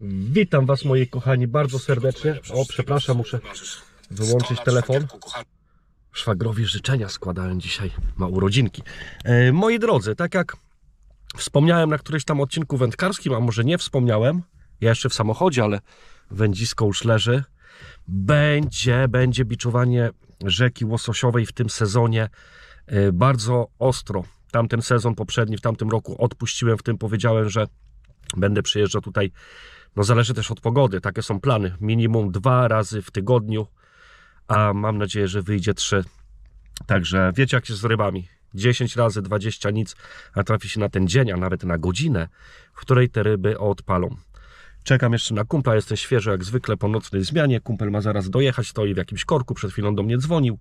Witam Was moi kochani bardzo serdecznie. O, przepraszam, muszę wyłączyć telefon. Szwagrowi życzenia składałem dzisiaj, ma urodzinki. E, moi drodzy, tak jak wspomniałem na którymś tam odcinku wędkarskim, a może nie wspomniałem, ja jeszcze w samochodzie, ale wędzisko już leży. Będzie, będzie biczowanie rzeki łososiowej w tym sezonie e, bardzo ostro. Tamten sezon poprzedni, w tamtym roku odpuściłem, w tym powiedziałem, że będę przyjeżdżał tutaj. No zależy też od pogody, takie są plany. Minimum dwa razy w tygodniu, a mam nadzieję, że wyjdzie trzy. Także wiecie jak jest z rybami. 10 razy 20 nic, a trafi się na ten dzień, a nawet na godzinę, w której te ryby odpalą. Czekam jeszcze na kumpla, jestem świeży jak zwykle po nocnej zmianie. Kumpel ma zaraz dojechać, stoi w jakimś korku, przed chwilą do mnie dzwonił.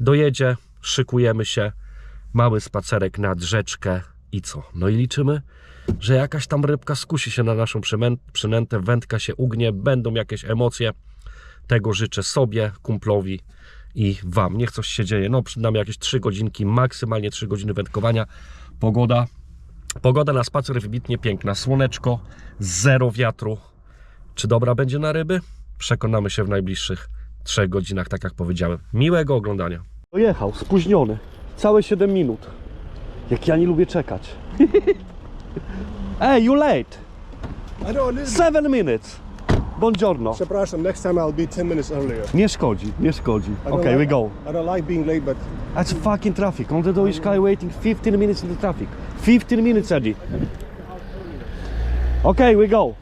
Dojedzie, szykujemy się, mały spacerek nad rzeczkę i co? No i liczymy, że jakaś tam rybka skusi się na naszą przynętę, wędka się ugnie, będą jakieś emocje. Tego życzę sobie, kumplowi i Wam. Niech coś się dzieje. No, przed nami jakieś 3 godzinki, maksymalnie 3 godziny wędkowania. Pogoda, pogoda na spacer wybitnie piękna. Słoneczko, zero wiatru. Czy dobra będzie na ryby? Przekonamy się w najbliższych 3 godzinach, tak jak powiedziałem. Miłego oglądania. Dojechał, spóźniony. Całe 7 minut. Jak ja nie lubię czekać. Hey, you late. I don't listen. Seven minutes. Buongiorno. Przepraszam, next time I'll be 10 minutes earlier. Nie szkodzi, nie szkodzi. I don't Okay, we like- go. I don't like being late, but That's fucking traffic. On the Deutsche Sky waiting 15 minutes in the traffic. 15 minutes, Eddie. Okay, we go.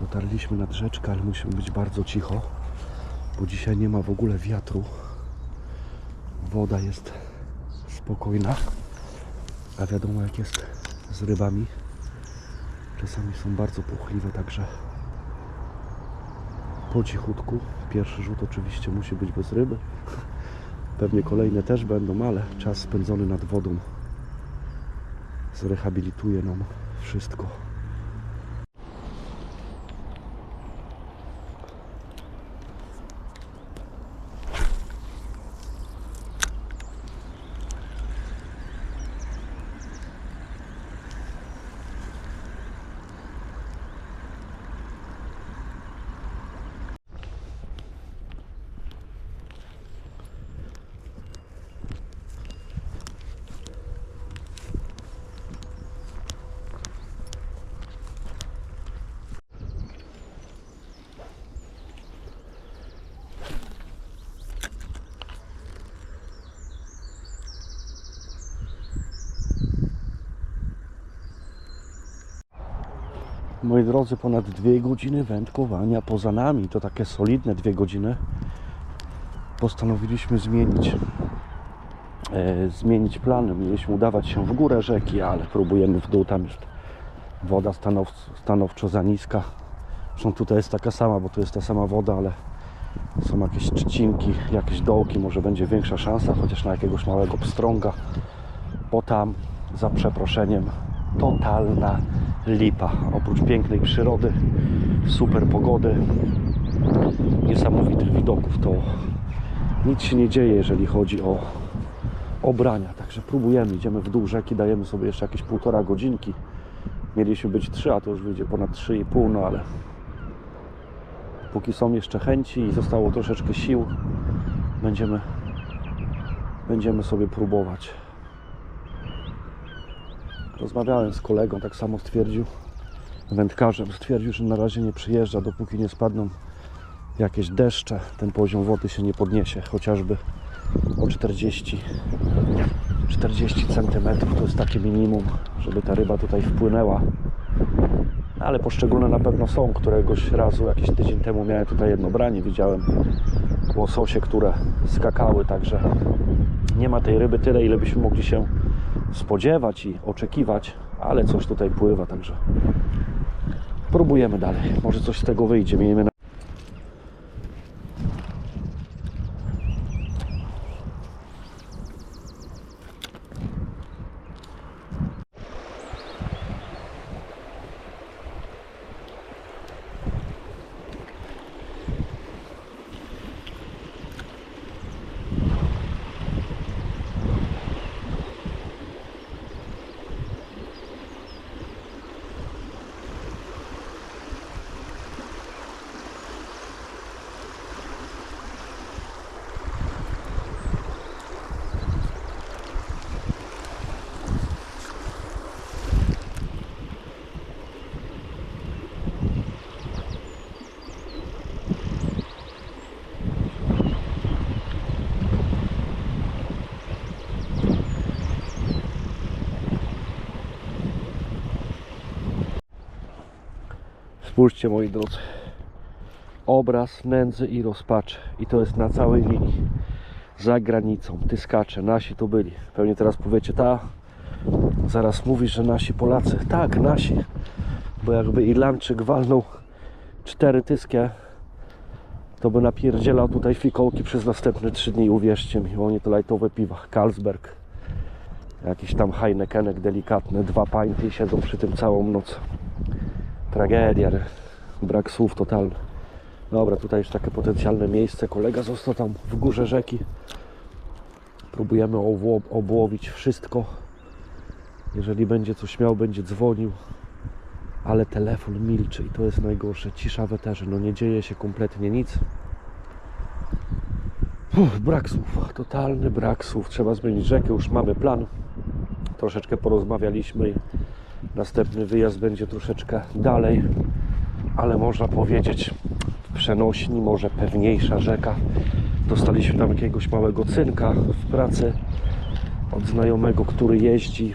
Dotarliśmy nad rzeczkę, ale musimy być bardzo cicho, bo dzisiaj nie ma w ogóle wiatru. Woda jest spokojna, a wiadomo jak jest z rybami. Czasami są bardzo płochliwe, także po cichutku. Pierwszy rzut oczywiście musi być bez ryby. Pewnie kolejne też będą, ale czas spędzony nad wodą zrehabilituje nam wszystko. Moi drodzy, ponad dwie godziny wędkowania poza nami, to takie solidne dwie godziny. Postanowiliśmy zmienić, e, zmienić plany. Mieliśmy udawać się w górę rzeki, ale próbujemy w dół. Tam jest woda stanow, stanowczo za niska. Zresztą tutaj jest taka sama, bo tu jest ta sama woda, ale są jakieś trzcinki, jakieś dołki. Może będzie większa szansa, chociaż na jakiegoś małego pstrąga. Bo tam, za przeproszeniem, totalna lipa. Oprócz pięknej przyrody, super pogody, niesamowitych widoków, to nic się nie dzieje, jeżeli chodzi o obrania. Także próbujemy, idziemy w dół rzeki, dajemy sobie jeszcze jakieś półtora godzinki. Mieliśmy być trzy, a to już wyjdzie ponad 3,5, no ale póki są jeszcze chęci i zostało troszeczkę sił, będziemy, będziemy sobie próbować. Rozmawiałem z kolegą, tak samo stwierdził, wędkarzem, stwierdził, że na razie nie przyjeżdża, dopóki nie spadną jakieś deszcze, ten poziom wody się nie podniesie, chociażby o 40 40 cm to jest takie minimum, żeby ta ryba tutaj wpłynęła. Ale poszczególne na pewno są. Któregoś razu, jakiś tydzień temu miałem tutaj jedno branie, widziałem łososie, które skakały, także nie ma tej ryby tyle, ile byśmy mogli się spodziewać i oczekiwać, ale coś tutaj pływa, także próbujemy dalej. Może coś z tego wyjdzie. Miejmy Spójrzcie moi drodzy. Obraz nędzy i rozpaczy. I to jest na całej linii. Za granicą. Tyskacze, nasi to byli. Pewnie teraz powiecie, ta. Zaraz mówisz, że nasi Polacy. Tak, nasi. Bo jakby Irlandczyk walnął cztery tyskie, to by napierdzielał tutaj fikołki przez następne trzy dni, uwierzcie mi. Oni to lajtowe piwa. Carlsberg. Jakiś tam Heinekenek delikatny, dwa pinty i siedzą przy tym całą noc. Tragedia, brak słów totalny. Dobra, tutaj jest takie potencjalne miejsce. Kolega został tam w górze rzeki. Próbujemy obło- obłowić wszystko. Jeżeli będzie coś miał, będzie dzwonił. Ale telefon milczy i to jest najgorsze. Cisza w eterze. No nie dzieje się kompletnie nic. Brak słów. Totalny brak słów. Trzeba zmienić rzekę. Już mamy plan. Troszeczkę porozmawialiśmy następny wyjazd będzie troszeczkę dalej. Ale można powiedzieć w przenośni, może pewniejsza rzeka. Dostaliśmy tam jakiegoś małego cynka w pracy od znajomego, który jeździ.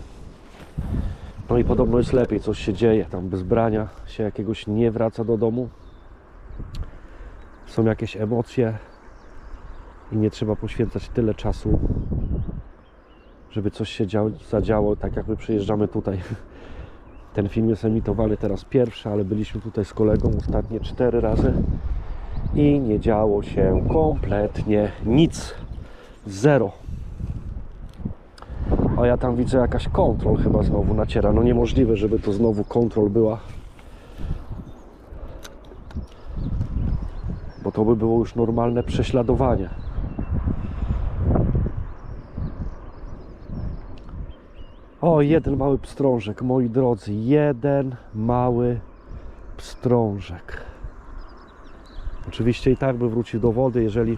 No i podobno jest lepiej, coś się dzieje. Tam bez brania się jakiegoś nie wraca do domu. Są jakieś emocje i nie trzeba poświęcać tyle czasu, żeby coś się działo, zadziało, tak jak my przyjeżdżamy tutaj. Ten film jest emitowany teraz pierwszy, ale byliśmy tutaj z kolegą ostatnie cztery razy i nie działo się kompletnie nic. Zero. A ja tam widzę jakaś kontrol chyba znowu naciera. No niemożliwe, żeby to znowu kontrol była. Bo to by było już normalne prześladowanie. O, jeden mały pstrążek, moi drodzy. Jeden mały pstrążek. Oczywiście i tak by wrócił do wody, jeżeli,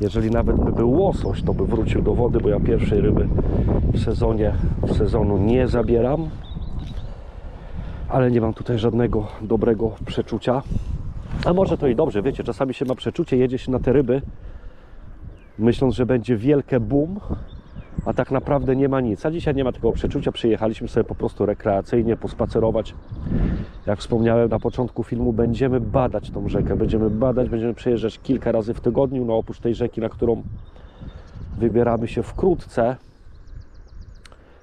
jeżeli nawet by był łosoś, to by wrócił do wody, bo ja pierwszej ryby w sezonie, w sezonu nie zabieram. Ale nie mam tutaj żadnego dobrego przeczucia. A może to i dobrze, wiecie, czasami się ma przeczucie, jedzie się na te ryby, myśląc, że będzie wielkie boom, a tak naprawdę nie ma nic. A dzisiaj nie ma tego przeczucia, przyjechaliśmy sobie po prostu rekreacyjnie pospacerować. Jak wspomniałem na początku filmu, będziemy badać tą rzekę, będziemy badać, będziemy przejeżdżać kilka razy w tygodniu, no oprócz tej rzeki, na którą wybieramy się wkrótce.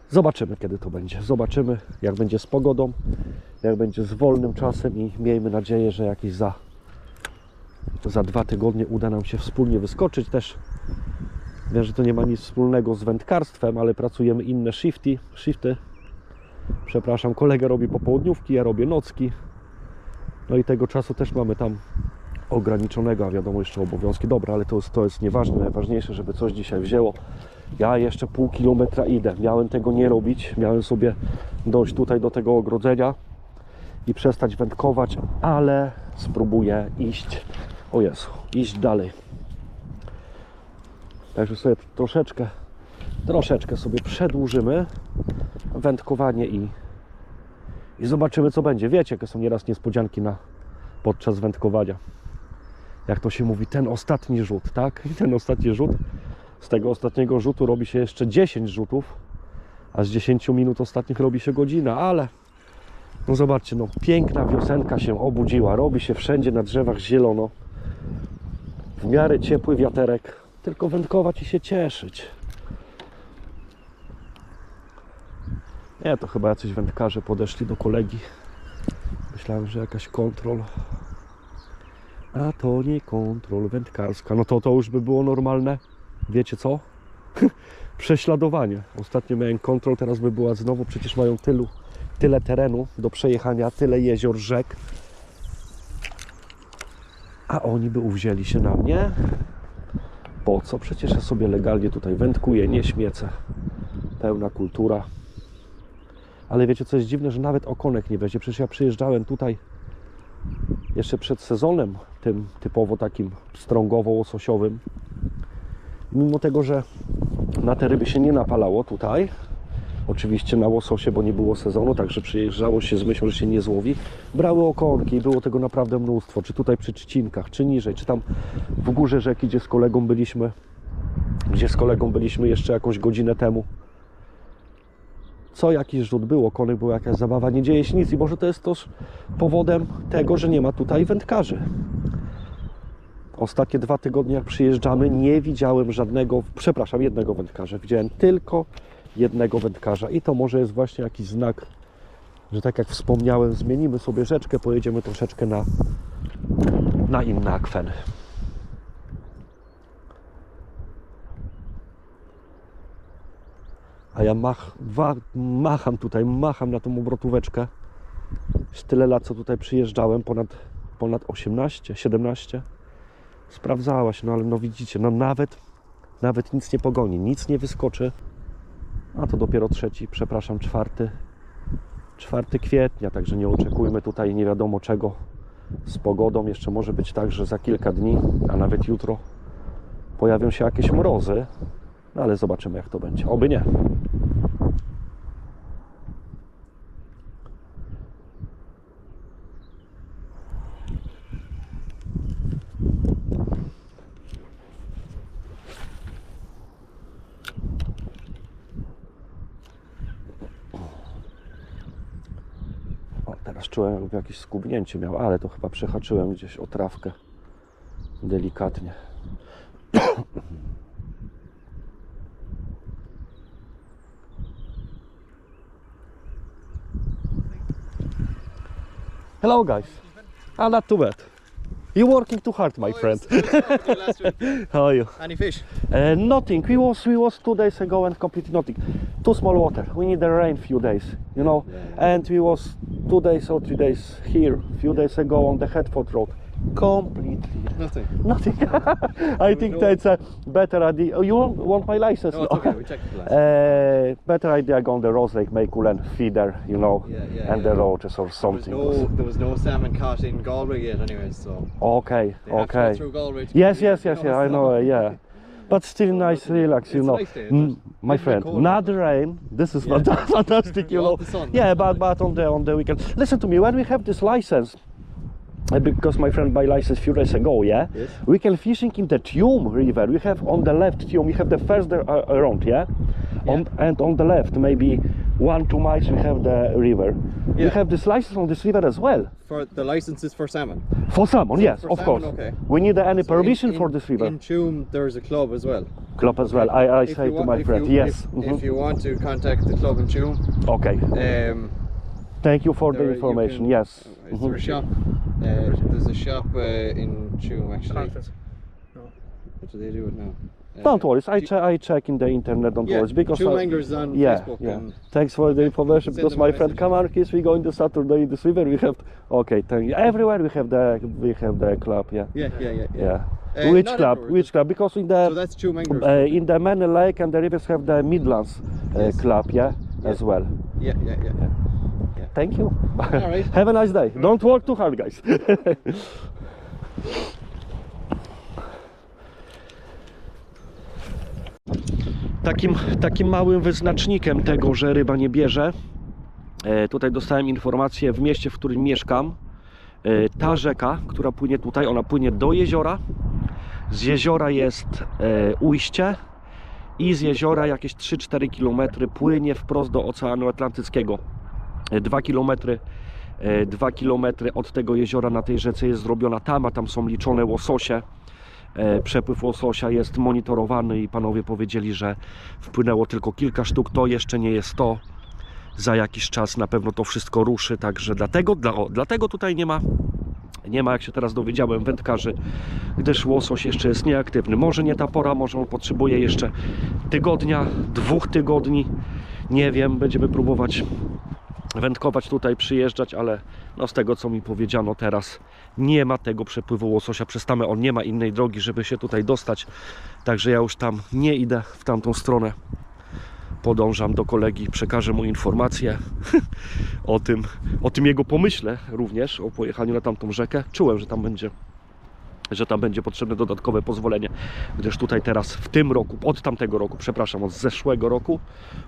Zobaczymy, kiedy to będzie. Zobaczymy, jak będzie z pogodą, jak będzie z wolnym czasem i miejmy nadzieję, że jakieś za, za dwa tygodnie uda nam się wspólnie wyskoczyć też. Wiem, że to nie ma nic wspólnego z wędkarstwem, ale pracujemy inne shifty, shifty. Przepraszam, kolega robi popołudniówki, ja robię nocki. No i tego czasu też mamy tam ograniczonego, a wiadomo jeszcze obowiązki. Dobra, ale to jest, to jest nieważne, najważniejsze, żeby coś dzisiaj wzięło. Ja jeszcze pół kilometra idę. Miałem tego nie robić, miałem sobie dojść tutaj do tego ogrodzenia i przestać wędkować, ale spróbuję iść, o Jezu, iść dalej. Także sobie troszeczkę, troszeczkę sobie przedłużymy wędkowanie i, i zobaczymy co będzie. Wiecie, jakie są nieraz niespodzianki na, podczas wędkowania. Jak to się mówi, ten ostatni rzut, tak? I ten ostatni rzut, z tego ostatniego rzutu robi się jeszcze 10 rzutów, a z 10 minut ostatnich robi się godzina, ale no zobaczcie, no piękna wiosenka się obudziła, robi się wszędzie na drzewach zielono, w miarę ciepły wiaterek, tylko wędkować i się cieszyć. Nie, to chyba jacyś wędkarze podeszli do kolegi. Myślałem, że jakaś kontrol. A to nie kontrol wędkarska. No to to już by było normalne. Wiecie co? Prześladowanie. Ostatnio miałem kontrol, teraz by była znowu. Przecież mają tylu, tyle terenu do przejechania, tyle jezior, rzek. A oni by uwzięli się na mnie. Po co? Przecież ja sobie legalnie tutaj wędkuję, nie śmiecę. Pełna kultura. Ale wiecie co jest dziwne, że nawet okonek nie weźmie. Przecież ja przyjeżdżałem tutaj jeszcze przed sezonem, tym typowo takim strągowo-łososiowym. Mimo tego, że na te ryby się nie napalało tutaj, oczywiście na łososie, bo nie było sezonu, także przyjeżdżało się z myślą, że się nie złowi, brały okonki i było tego naprawdę mnóstwo, czy tutaj przy Trzcinkach, czy niżej, czy tam w górze rzeki, gdzie z kolegą byliśmy, gdzie z kolegą byliśmy jeszcze jakąś godzinę temu. co jakiś rzut był, okonek była jakaś zabawa, nie dzieje się nic i może to jest też powodem tego, że nie ma tutaj wędkarzy. Ostatnie dwa tygodnie jak przyjeżdżamy nie widziałem żadnego, przepraszam, jednego wędkarza. Widziałem tylko jednego wędkarza i to może jest właśnie jakiś znak, że tak jak wspomniałem, zmienimy sobie rzeczkę, pojedziemy troszeczkę na, na inny akwen. A ja mach, wa, macham tutaj, macham na tą obrotóweczkę. Już tyle lat, co tutaj przyjeżdżałem, ponad, ponad 18, 17. Sprawdzała się, no ale no widzicie, no nawet, nawet nic nie pogoni, nic nie wyskoczy. A to dopiero trzeci, przepraszam, czwarty, 4 kwietnia, także nie oczekujmy tutaj nie wiadomo czego z pogodą. Jeszcze może być tak, że za kilka dni, a nawet jutro pojawią się jakieś mrozy, ale zobaczymy jak to będzie. Oby nie. Teraz czułem jakby jakieś skubnięcie miał, ale to chyba przehaczyłem gdzieś o trawkę delikatnie. Hello guys. Ah, not too bad. You working too hard, my friend. last week. How are you? Any fish? Uh, nothing. We was we was two days ago and completely nothing. Too small water. We need the rain few days, you know. And we was two days or three days here, a few days ago on the Hertford Road. Completely Nothing. nothing. I think no- that's a better idea. Oh, you want, my license? No, it's okay. We checked the license. Uh, better idea go on the Rose Lake Makulen feeder, you know, Yeah, yeah, and yeah. the roaches or there was something. no, there was no salmon caught in Galway yet, anyways. So Okay, they have to go okay. through Galway. Yes, yes, yes, yeah, I know, uh, yeah. But still nice, relax, you know. nice day, Mm, my friend, not the rain. This is Yeah. fanta- fantastic, you know. sun, Yeah, but but on the on the weekend. Listen to me. When we have this license, uh, because my friend buy license few days ago, yeah, Yes. we can fishing in the Tume River. We have on the left Tume. We have the first uh, around, yeah, on, and on the left maybe one two miles we have the river. We Yeah. have this license on this river as well For the licenses for salmon. for salmon. Yes, for of salmon, course. okay. We need uh, any So permission in- for this river. In Tume, there's a club as well. Club as well. I, I If say to want- my friend, you- yes. If, mhm. if you want to contact the club in Tume, Okay. um, Thank you for there the information. can- yes. is Mhm. there a shop? Uh, there's a shop uh, in Tume actually. What do they do it now? Uh, Don't worry. I, che- I check in the internet. Don't Yeah, worry because I- Anglers on yeah, Facebook. yeah. Thanks for the information because my friend message. on, kids, we going to Saturday in this river. We have okay. Thank you. Everywhere we have the we have the club. Yeah. yeah, yeah, yeah, yeah. Uh, Which club? everywhere, Which club? Because in the So that's Tume Anglers. uh, in the Manor Lake and the rivers have the Midlands uh, Yes. club. Yeah, Yeah. as well. yeah, yeah, yeah. yeah Thank you. All right. Have a nice day. Don't work too hard, guys. takim, takim małym wyznacznikiem tego, że ryba nie bierze, e, tutaj dostałem informację w mieście, w którym mieszkam. E, ta rzeka, która płynie tutaj, ona płynie do jeziora. Z jeziora jest e, ujście i z jeziora jakieś 3-4 km płynie wprost do Oceanu Atlantyckiego. 2 km, 2 km od tego jeziora na tej rzece jest zrobiona tama, tam są liczone łososie. E, Przepływ łososia jest monitorowany i panowie powiedzieli, że wpłynęło tylko kilka sztuk. To jeszcze nie jest to. Za jakiś czas na pewno to wszystko ruszy, także dlatego, dla, dlatego tutaj nie ma, nie ma, jak się teraz dowiedziałem, wędkarzy, gdyż łosoś jeszcze jest nieaktywny. Może nie ta pora, może on potrzebuje jeszcze tygodnia, dwóch tygodni, nie wiem, będziemy próbować wędkować tutaj, przyjeżdżać, ale no z tego co mi powiedziano teraz nie ma tego przepływu łososia przez tamę, on nie ma innej drogi, żeby się tutaj dostać, także ja już tam nie idę w tamtą stronę. Podążam do kolegi, przekażę mu informację o tym, o tym jego pomyśle również, o pojechaniu na tamtą rzekę. Czułem, że tam będzie że tam będzie potrzebne dodatkowe pozwolenie, gdyż tutaj teraz w tym roku, od tamtego roku, przepraszam, od zeszłego roku,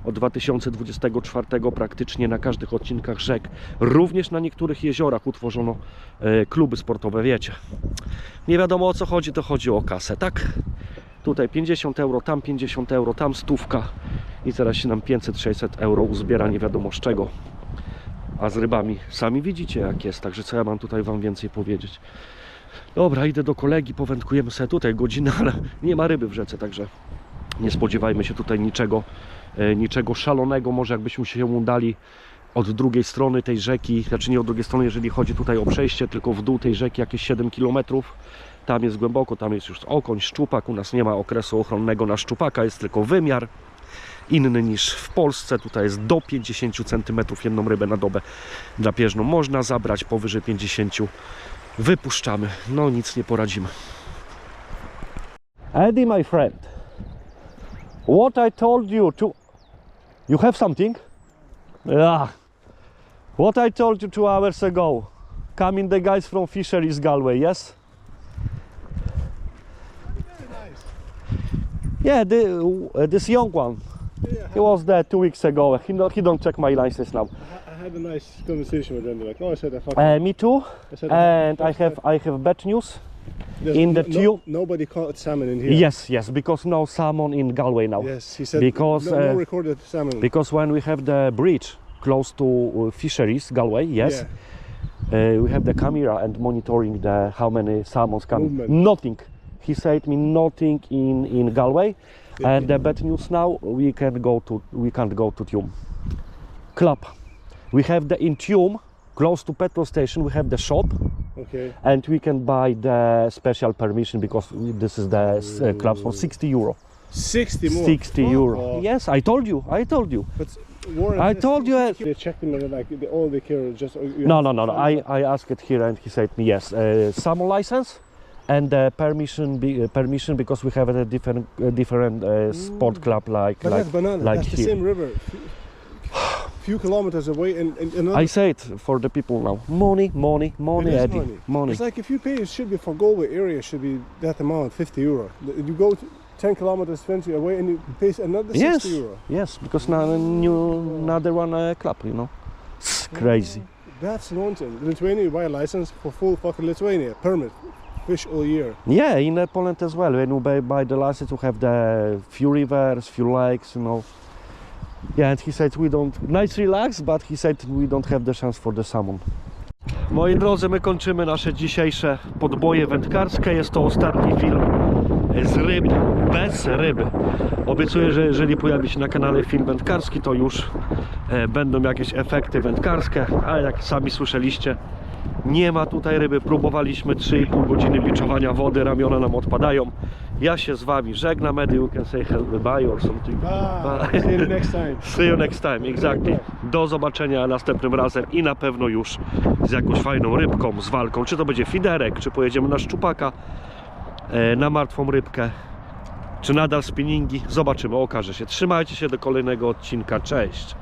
od 2024 praktycznie na każdych odcinkach rzek, również na niektórych jeziorach utworzono e, kluby sportowe, wiecie. Nie wiadomo o co chodzi, to chodzi o kasę, tak? Tutaj 50 euro, tam 50 euro, tam stówka i teraz się nam 500-600 euro uzbiera nie wiadomo z czego. A z rybami sami widzicie jak jest, także co ja mam tutaj Wam więcej powiedzieć. Dobra, idę do kolegi, powędkujemy sobie tutaj godzinę, ale nie ma ryby w rzece, także nie spodziewajmy się tutaj niczego, e, niczego szalonego. Może jakbyśmy się udali od drugiej strony tej rzeki, znaczy nie od drugiej strony, jeżeli chodzi tutaj o przejście, tylko w dół tej rzeki jakieś 7 km. Tam jest głęboko, tam jest już okoń, szczupak. U nas nie ma okresu ochronnego na szczupaka, jest tylko wymiar inny niż w Polsce. Tutaj jest do 50 cm jedną rybę na dobę drapieżną można zabrać, powyżej 50 wypuszczamy. No nic nie poradzimy. Eddie, my friend, what I told you to... You have something? Yeah. What I told you two hours ago. Coming the guys from Fisheries Galway, yes? Yeah, the, uh, this young one. He was there two weeks ago. He, don't- he don't check my license now. Had a nice conversation with them. They're like, oh, I said, I Uh, me too. I And I have. I have bad news. There's in the no- tube- Nobody caught salmon in here. Yes, yes, because no salmon in Galway now. Yes, he said Because, no, no uh, recorded salmon. Because when we have the bridge close to uh, fisheries, Galway, yes, Yeah. uh, we have the camera and monitoring the how many salmons. Movement. Nothing. He said me nothing in in Galway, and the bad news now we can go to we can't go to Tuam Club. We have the in Tuam close to petrol station. We have the shop, Okay. and we can buy the special permission because this is the uh, club for 60 euro. 60 more. 60 Fuck euro. off. Yes, I told you. I told you. But Warren, I told you, uh, They checked them and like, they, all they care just. oh, you No, no, no, no. I, I asked it here and he said me yes. Uh, license and uh, permission be, uh, permission because we have a different uh, different uh, sport club like But like banana. like that's the here. same river. Few, kilometers away, and, and another. I say it for the people now. Money, money, money, Eddie, money. money. It's like if you pay, it should be for Galway area should be that amount, 50 euro. You go to 10 kilometers, 20 away, and you pay another 60 Yes, euro. yes, because now new another one uh, club, you know. It's crazy. That's nonsense. Lithuania, you buy a license for full fucking Lithuania permit, fish all year. Yeah, in uh, Poland as well. When you buy, buy the license, you have the few rivers, few lakes, you know. Yeah, and he said we don't. Nice relax, but he said we don't have the chance for the salmon. Moi drodzy, my kończymy nasze dzisiejsze podboje wędkarskie. Jest to ostatni film z ryb, bez ryby. Obiecuję, że jeżeli pojawi się na kanale film wędkarski, to już e, będą jakieś efekty wędkarskie, ale jak sami słyszeliście, nie ma tutaj ryby. Próbowaliśmy 3,5 godziny biczowania wody, ramiona nam odpadają. Ja się z wami żegnam, Eddie, you can say bye or something. Bye. See you next time. See you next time, exactly. Do zobaczenia następnym razem i na pewno już z jakąś fajną rybką, z walką. Czy to będzie fiderek, czy pojedziemy na szczupaka, e, na martwą rybkę, czy nadal spinningi. Zobaczymy, okaże się. Trzymajcie się do kolejnego odcinka. Cześć.